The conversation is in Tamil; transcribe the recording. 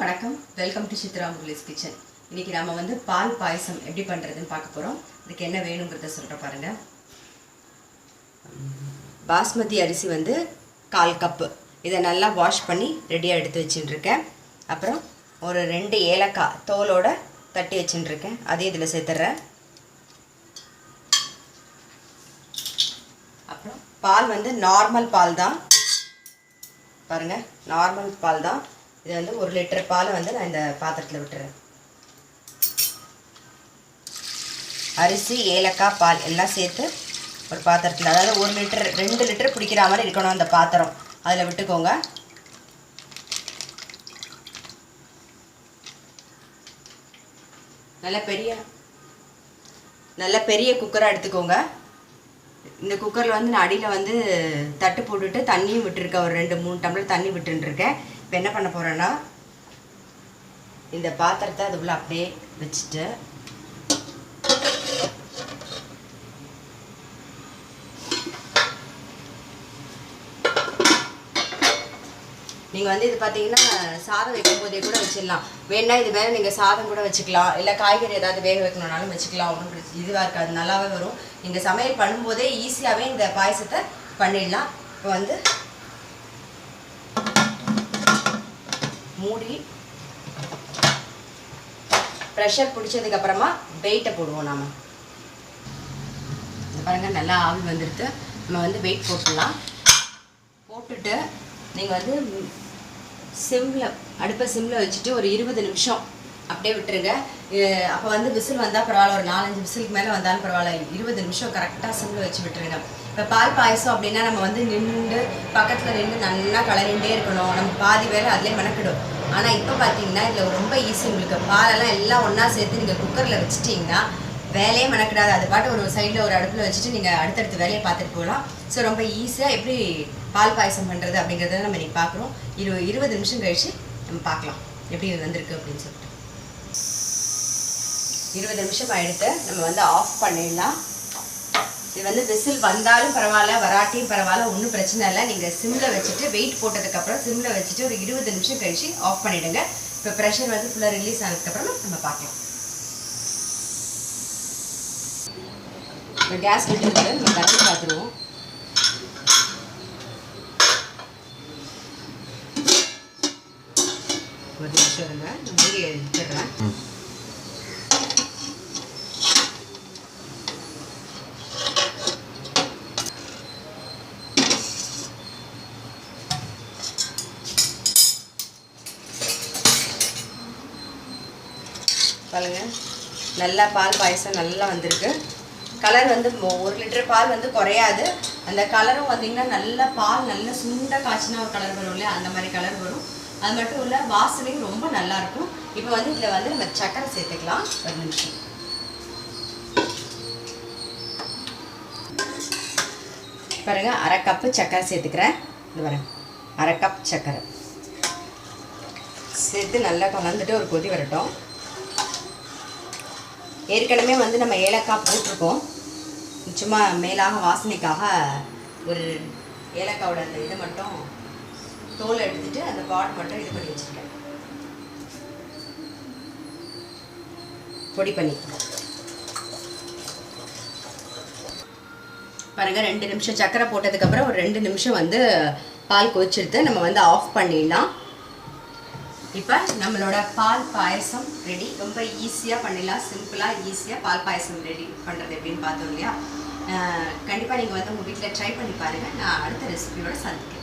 வணக்கம். Welcome to Chitra Murali's kitchen இன்னைக்கு நம்ம வந்து பால் பாயசம் எப்படி பண்ணுறதுன்னு பார்க்க போகிறோம் இதுக்கு என்ன வேணுங்கிறத சொல்கிற பாருங்கள் பாஸ்மதி அரிசி வந்து கால் கப்பு. இதை நல்லா வாஷ் பண்ணி ரெடியாக எடுத்து வச்சுட்டுருக்கேன். அப்புறம் ஒரு ரெண்டு ஏலக்காய் தோலோட தட்டி வச்சுட்டுருக்கேன். அதையும் இதில் சேர்த்துட்றேன் அப்புறம் பால் வந்து நார்மல் பால் தான். பாருங்கள் நார்மல் பால் தான். இது வந்து ஒரு லிட்டர் பாலை வந்து நான் இந்த பாத்திரத்தில் விட்டுறேன். அரிசி ஏலக்காய் பால் எல்லாம் சேர்த்து ஒரு பாத்திரத்தில் அதாவது ஒரு லிட்டர் ரெண்டு லிட்டர் பிடிக்கிற மாதிரி இருக்கணும் அந்த பாத்திரம். அதில் விட்டுக்கோங்க. நல்ல பெரிய நல்ல பெரிய குக்கராக எடுத்துக்கோங்க. இந்த குக்கரில் வந்து நான் அடியில் வந்து தட்டு போட்டுட்டு தண்ணியும் விட்டுருக்கேன். ஒரு ரெண்டு மூணு டம்ளர் தண்ணி விட்டுருக்கேன் இப்போ என்ன பண்ண போகிறேன்னா இந்த பாத்திரத்தை அதுக்குள்ளே அப்படியே வச்சுட்டு நீங்கள் வந்து இது பார்த்தீங்கன்னா சாதம் வைக்கும் போதே கூட வச்சிடலாம். வேணா இது மேலே நீங்கள் சாதம் கூட வச்சுக்கலாம். இல்லை காய்கறி ஏதாவது வேக வைக்கணும்னாலும் வச்சுக்கலாம். ஒன்றும் இதுவாக இருக்காது. நல்லாவே வரும். நீங்கள் சமையல் பண்ணும்போதே ஈஸியாகவே இந்த பாயசத்தை பண்ணிடலாம். இப்போ வந்து மூடி ப்ரெஷர் பிடிச்சதுக்கு அப்புறமா வெயிட்டை போடுவோம் நாம். பாருங்க நல்லா ஆவி வந்துருக்கு நம்ம வந்து வெயிட் போட்டுடலாம். போட்டுட்டு நீங்கள் வந்து சிம்மில் அடுப்பை சிம்மில் வச்சுட்டு ஒரு இருபது நிமிஷம் அப்படியே விட்டுருங்க. அப்போ வந்து விசில் வந்தால் பரவாயில்ல ஒரு நாலஞ்சு விசிலுக்கு மேலே வந்தாலும் பரவாயில்ல. இருபது நிமிஷம் கரெக்டாக சிம்மில் வச்சு விட்டுருங்க. இப்போ பால் பாயசம் அப்படின்னா நம்ம வந்து நின்று பக்கத்தில் நின்று நல்லா கலரிண்டே இருக்கணும். நம்ம பாதி வேலை அதிலே மெனக்கிடும். ஆனால் இப்போ பார்த்தீங்கன்னா இதில் ரொம்ப ஈஸி உங்களுக்கு. பாலெல்லாம் எல்லாம் ஒன்றா சேர்த்து நீங்கள் குக்கரில் வச்சுட்டிங்கன்னா வேலையே மெனக்கிடாது. அது பாட்டு ஒரு சைடில் ஒரு அடுப்பில் வச்சுட்டு நீங்கள் அடுத்தடுத்த வேலையை பார்த்துட்டு போகலாம். ஸோ ரொம்ப ஈஸியாக எப்படி பால் பாயசம் பண்ணுறது அப்படிங்கிறத நம்ம இன்றைக்கி பார்க்குறோம் இரு இருபது நிமிஷம் கழித்து நம்ம பார்க்கலாம். எப்படி வந்திருக்கு அப்படின்னு சொல்லிட்டு. இருபது நிமிஷம் ஆகிடுத்து நம்ம வந்து ஆஃப் பண்ணிடலாம். இது வந்து விசில் வந்தாலும் பரவாயில்ல வராட்டியும் பரவாயில்ல ஒன்றும் பிரச்சனை இல்லை. நீங்கள் சிம்மில் வச்சுட்டு வெயிட் போட்டதுக்கப்புறம் சிம்மில் வச்சுட்டு ஒரு இருபது நிமிஷம் கழித்து ஆஃப் பண்ணிவிடுங்க இப்போ ப்ரெஷர் வந்து ஃபுல்லாக ரிலீஸ் ஆனதுக்கப்புறமா நம்ம பார்க்கலாம். இப்போ கேஸ் விட்டுருக்கு நம்ம தட்டி பார்த்துருவோம். ஒரு நிமிஷம் இருங்க. மூடி எடுத்துடுறேன். பாருங்க. நல்லா பால் பாயசம் நல்லா வந்திருக்கு. கலர் வந்து ஒரு லிட்டர் பால் வந்து குறையாது. அந்த கலரும் பார்த்தீங்கன்னா நல்லா பால் நல்ல சுண்ட காய்ச்சினா ஒரு கலர் வரும் இல்லையா? அந்த மாதிரி கலர் வரும். அது மட்டும் இல்லை வாசனையும் ரொம்ப நல்லா இருக்கும். இப்போ வந்து இதில் வந்து நம்ம சக்கரை சேர்த்துக்கலாம். ஒரு நிமிஷம். பாருங்க அரை கப்பு சக்கரை சேர்த்துக்கிறேன். இது வரேன் அரை கப் சக்கரை. சேர்த்து நல்லா கலந்துட்டு ஒரு கொதி வரட்டும். ஏற்கனவே வந்து நம்ம ஏலக்காய் போட்டிருக்கோம். சும்மா மேலாக வாசனைக்காக ஒரு ஏலக்காவோட அந்த இது மட்டும் தோல் எடுத்துட்டு அந்த பாட் மட்டும் இது பண்ணி வச்சுருக்கேன். பொடி பண்ணிக்கலாம் பாருங்கள் ரெண்டு நிமிஷம் சக்கரை போட்டதுக்கப்புறம் ஒரு ரெண்டு நிமிஷம் வந்து பால் கொதிச்செடுத்து நம்ம வந்து ஆஃப் பண்ணிடலாம். இப்போ நம்மளோட பால் பாயசம் ரெடி ரொம்ப ஈஸியாக பண்ணிடலாம். சிம்பிளாக ஈஸியாக பால் பாயசம் ரெடி பண்ணுறது எப்படின்னு பார்த்தோம் இல்லையா? கண்டிப்பாக நீங்கள் வந்து உங்கள் வீட்டில் ட்ரை பண்ணி பாருங்கள் நான் அடுத்த ரெசிபியோட சந்திக்கிறேன்.